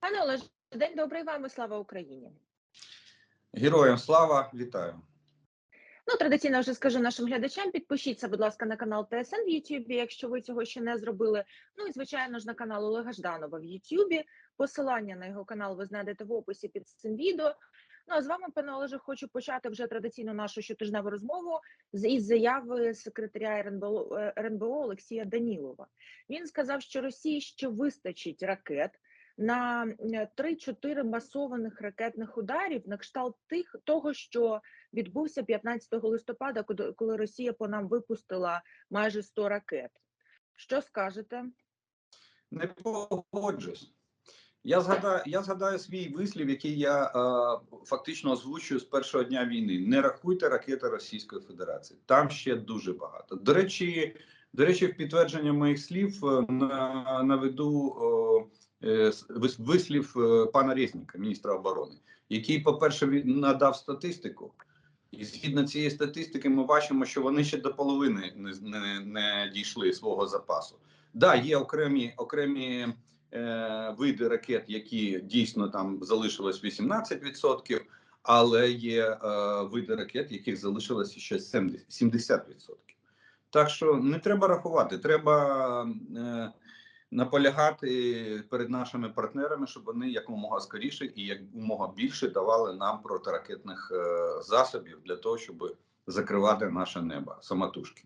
Пане Олеже, день добрий вам і слава Україні. Героям слава, вітаю. Ну, традиційно вже скажу нашим глядачам. Підпишіться, будь ласка, на канал ТСН в Ютубі, якщо ви цього ще не зробили. Ну і звичайно ж на канал Олега Жданова в Ютубі. Посилання на його канал ви знайдете в описі під цим відео. Ну а з вами, пане Олеже, хочу почати вже традиційно нашу щотижневу розмову з із заяви секретаря РНБО, е, РНБО Олексія Данілова. Він сказав, що Росії ще вистачить ракет на е, 3-4 масованих ракетних ударів на кшталт тих того, що відбувся 15 листопада, коли- Росія по нам випустила майже 100 ракет. Що скажете? Не погоджусь. Я згадаю, я згадаю свій вислів, який я е, фактично озвучую з першого дня війни. Не рахуйте ракети Російської Федерації. Там ще дуже багато. До речі, до речі, в підтвердження моїх слів е, на, наведу е, вислів е, пана Резніка, міністра оборони, який, по-перше, надав статистику. І згідно цієї статистики, ми бачимо, що вони ще до половини не, не, не дійшли свого запасу. Да, є окремі окремі е, види ракет, які дійсно там залишилось 18%, але є е, види ракет, яких залишилося ще 70%. 70%. Так що не треба рахувати, треба е, наполягати перед нашими партнерами, щоб вони якомога скоріше і якомога більше давали нам протиракетних е, засобів для того, щоб закривати наше небо самотужки.